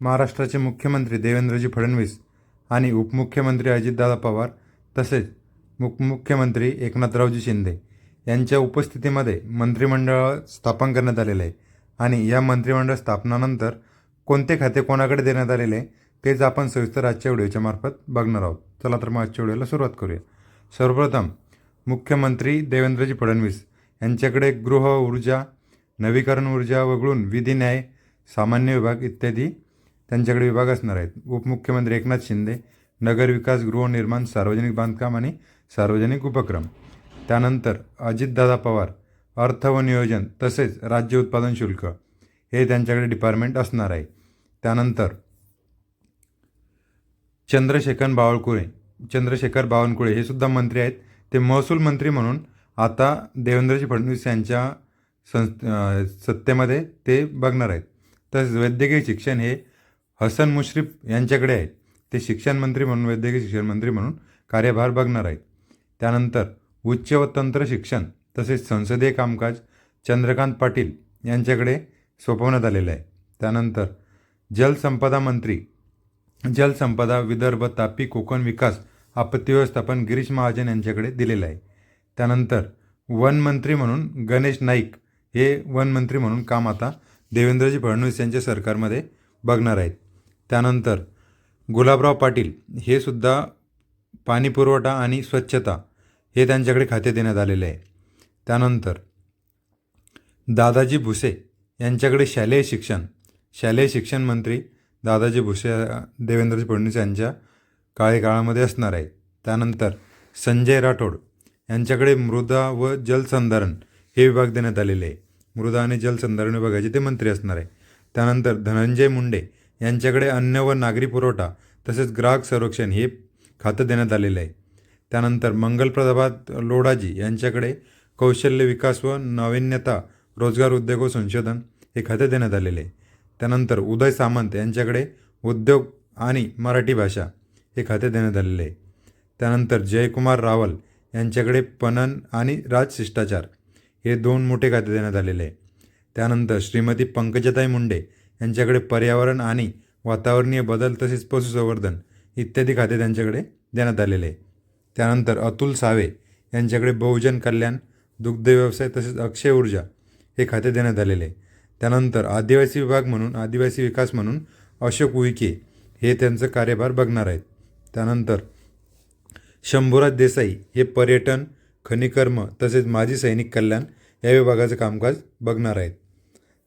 महाराष्ट्राचे मुख्यमंत्री देवेंद्रजी फडणवीस आणि उपमुख्यमंत्री अजितदादा पवार तसेच उपमुख्यमंत्री एकनाथरावजी शिंदे यांच्या उपस्थितीमध्ये मंत्रिमंडळ स्थापन करण्यात आलेलं आहे. आणि या मंत्रिमंडळ स्थापनानंतर कोणते खाते कोणाकडे देण्यात आलेले आहे तेच आपण सविस्तर आजच्या व्हिडिओच्या मार्फत बघणार आहोत. चला तर मग आजच्या व्हिडिओला सुरुवात करूया. सर्वप्रथम मुख्यमंत्री देवेंद्रजी फडणवीस यांच्याकडे गृह ऊर्जा नवीकरण ऊर्जा वगळून विधी न्याय सामान्य विभाग इत्यादी त्यांच्याकडे विभाग असणार आहेत. उपमुख्यमंत्री एकनाथ शिंदे नगरविकास गृहनिर्माण सार्वजनिक बांधकाम आणि सार्वजनिक उपक्रम. त्यानंतर अजितदादा पवार अर्थ व नियोजन तसेच राज्य उत्पादन शुल्क हे त्यांच्याकडे डिपार्टमेंट असणार आहे. त्यानंतर चंद्रशेखर बावळकुळे चंद्रशेखर बावनकुळे हे सुद्धा मंत्री आहेत. ते महसूल मंत्री म्हणून आता देवेंद्रजी फडणवीस यांच्या सं सत्तेमध्ये ते बघणार आहेत. तसेच वैद्यकीय शिक्षण हे हसन मुश्रीफ यांच्याकडे आहे ते शिक्षण मंत्री म्हणून वैद्यकीय शिक्षण मंत्री म्हणून कार्यभार बघणार आहेत. त्यानंतर उच्च व तंत्र शिक्षण तसेच संसदीय कामकाज चंद्रकांत पाटील यांच्याकडे सोपवण्यात आलेलं आहे. त्यानंतर जलसंपदा मंत्री जलसंपदा विदर्भ तापी कोकण विकास आपत्ती व्यवस्थापन गिरीश महाजन यांच्याकडे दिलेलं आहे. त्यानंतर वनमंत्री म्हणून गणेश नाईक हे वनमंत्री म्हणून काम आता देवेंद्रजी फडणवीस यांच्या सरकारमध्ये बघणार आहेत. त्यानंतर गुलाबराव पाटील हे सुद्धा पाणी पुरवठा आणि स्वच्छता हे त्यांच्याकडे खाते देण्यात आलेले आहे. त्यानंतर दादाजी भुसे यांच्याकडे शालेय शिक्षण शालेय शिक्षण मंत्री दादाजी भुसे देवेंद्रजी फडणवीस यांच्या कार्यकाळामध्ये असणार आहे. त्यानंतर संजय राठोड यांच्याकडे मृदा व जलसंधारण हे विभाग देण्यात आलेले आहे. मृदा आणि जलसंधारण विभागाचे ते मंत्री असणार आहे. त्यानंतर धनंजय मुंडे यांच्याकडे अन्न व नागरी पुरवठा तसेच ग्राहक संरक्षण हे खातं देण्यात आलेलं आहे. त्यानंतर मंगलप्रभात लोढाजी यांच्याकडे कौशल्य विकास व नाविन्यता रोजगार उद्योग व संशोधन हे खाते देण्यात आलेले आहे. त्यानंतर उदय सामंत यांच्याकडे उद्योग आणि मराठी भाषा हे खाते देण्यात आलेले आहे. त्यानंतर जयकुमार रावल यांच्याकडे पणन आणि राजशिष्टाचार हे दोन मोठे खाते देण्यात आलेले आहे. त्यानंतर श्रीमती पंकजताई मुंडे यांच्याकडे पर्यावरण आणि वातावरणीय बदल तसेच पशुसंवर्धन इत्यादी खाते त्यांच्याकडे देण्यात आलेले आहे. त्यानंतर अतुल सावे यांच्याकडे बहुजन कल्याण दुग्ध व्यवसाय तसेच अक्षय ऊर्जा हे खाते देण्यात आलेले आहे. त्यानंतर आदिवासी विभाग म्हणून आदिवासी विकास म्हणून अशोक उईके हे त्यांचं कार्यभार बघणार आहेत. त्यानंतर शंभूराज देसाई हे पर्यटन खनिकर्म तसेच माजी सैनिक कल्याण या विभागाचं कामकाज बघणार आहेत.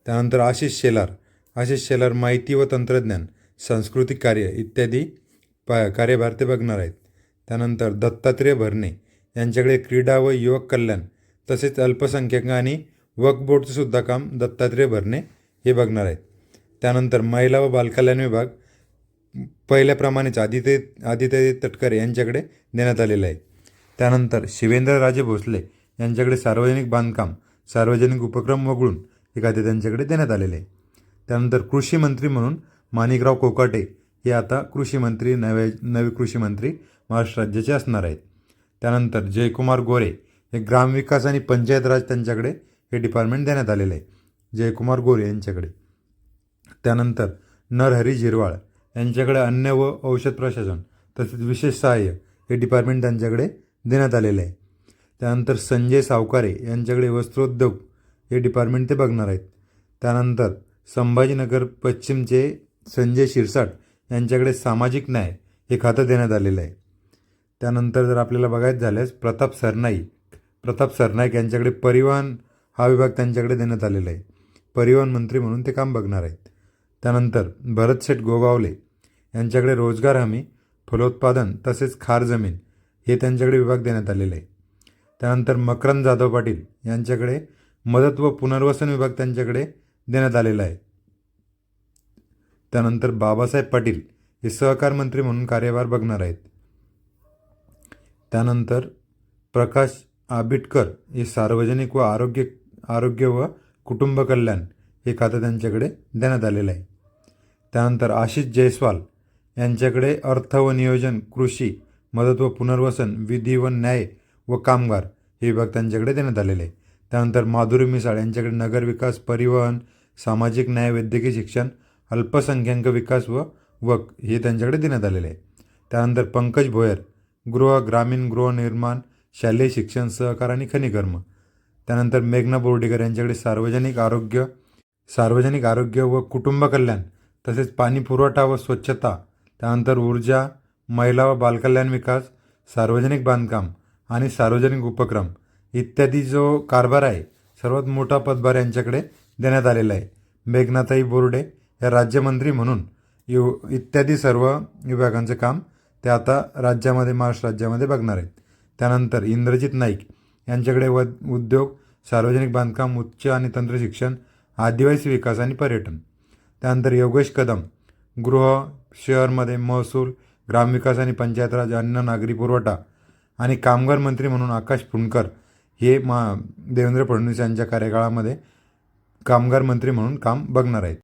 त्यानंतर आशिष शेलार असे शेलार माहिती व तंत्रज्ञान सांस्कृतिक कार्य इत्यादी पा कार्यभार ते बघणार आहेत. त्यानंतर दत्तात्रेय भरणे यांच्याकडे क्रीडा व युवक कल्याण तसेच अल्पसंख्याक आणि वकबोर्डचंसुद्धा काम दत्तात्रेय भरणे हे बघणार आहेत. त्यानंतर महिला व बालकल्याण विभाग पहिल्याप्रमाणेच आदित्य आदित्य तटकरे यांच्याकडे देण्यात आलेला आहे. त्यानंतर शिवेंद्रराजे भोसले यांच्याकडे सार्वजनिक बांधकाम सार्वजनिक उपक्रम वगळून हे खाते त्यांच्याकडे देण्यात आलेले आहे. त्यानंतर कृषी मंत्री म्हणून माणिकराव कोकाटे हे आता कृषीमंत्री नवे नवे कृषीमंत्री महाराष्ट्र राज्याचे असणार आहेत. त्यानंतर जयकुमार गोरे हे ग्रामविकास आणि पंचायत राज त्यांच्याकडे हे डिपार्टमेंट देण्यात आलेलं आहे. जयकुमार गोरे यांच्याकडे. त्यानंतर नरहरी झिरवाळ यांच्याकडे अन्न व औषध प्रशासन तसेच विशेष सहाय्य हे डिपार्टमेंट त्यांच्याकडे देण्यात आलेलं आहे. त्यानंतर संजय सावकारे यांच्याकडे वस्त्रोद्योग हे डिपार्टमेंट ते बघणार आहेत. त्यानंतर संभाजीनगर पश्चिमचे संजय शिरसाट यांच्याकडे सामाजिक न्याय हे खातं देण्यात आलेलं आहे. त्यानंतर जर आपल्याला बघायचं झाल्यास प्रताप सरनाईक प्रताप सरनाईक यांच्याकडे परिवहन हा विभाग त्यांच्याकडे देण्यात आलेला आहे. परिवहन मंत्री म्हणून ते काम बघणार आहेत. त्यानंतर भरतशेठ गोगावले यांच्याकडे रोजगार हमी फलोत्पादन तसेच खार जमीन हे त्यांच्याकडे विभाग देण्यात आलेले आहे. त्यानंतर मकरंद जाधव पाटील यांच्याकडे मदत व पुनर्वसन विभाग त्यांच्याकडे देण्यात आलेला आहे. त्यानंतर बाबासाहेब पाटील हे सहकार मंत्री म्हणून कार्यभार बघणार आहेत. त्यानंतर प्रकाश आबिटकर हे सार्वजनिक व आरोग्य आरोग्य व कुटुंब कल्याण हे खातं त्यांच्याकडे देण्यात आलेलं आहे. त्यानंतर आशिष जयस्वाल यांच्याकडे अर्थ व नियोजन कृषी मदत व पुनर्वसन विधी व न्याय व कामगार हे विभाग त्यांच्याकडे देण्यात आलेले आहे त्यानंतर माधुरी मिसाळ यांच्याकडे नगरविकास परिवहन सामाजिक न्याय वैद्यकीय शिक्षण अल्पसंख्याक विकास व वक हे त्यांच्याकडे देण्यात आलेले आहे. त्यानंतर पंकज भोयर गृह ग्रामीण गृहनिर्माण शालेय शिक्षण सहकार आणि खनिकर्म. त्यानंतर मेघना बोर्डीकर यांच्याकडे सार्वजनिक आरोग्य सार्वजनिक आरोग्य व कुटुंब कल्याण तसेच पाणी पुरवठा व स्वच्छता. त्यानंतर ऊर्जा महिला व बालकल्याण विकास सार्वजनिक बांधकाम आणि सार्वजनिक उपक्रम. इत्यादी जो कारभार आहे सर्वात मोठा पदभार यांच्याकडे देण्यात आलेला आहे. मेघनाताई बोर्डे या राज्यमंत्री म्हणून यु इत्यादी सर्व विभागांचं काम ते आता राज्यामध्ये महाराष्ट्र राज्यामध्ये बघणार आहेत. त्यानंतर इंद्रजित नाईक यांच्याकडे व उद्योग सार्वजनिक बांधकाम उच्च आणि तंत्रशिक्षण आदिवासी विकास आणि पर्यटन. त्यानंतर योगेश कदम गृह शहरमध्ये महसूल ग्रामविकास आणि पंचायत राज अन्न नागरी पुरवठा आणि कामगार मंत्री म्हणून आकाश फुंडकर हे मा देवेंद्र फडणवीस यांच्या कार्यकाळामध्ये कामगार मंत्री म्हणून काम बघणार आहेत.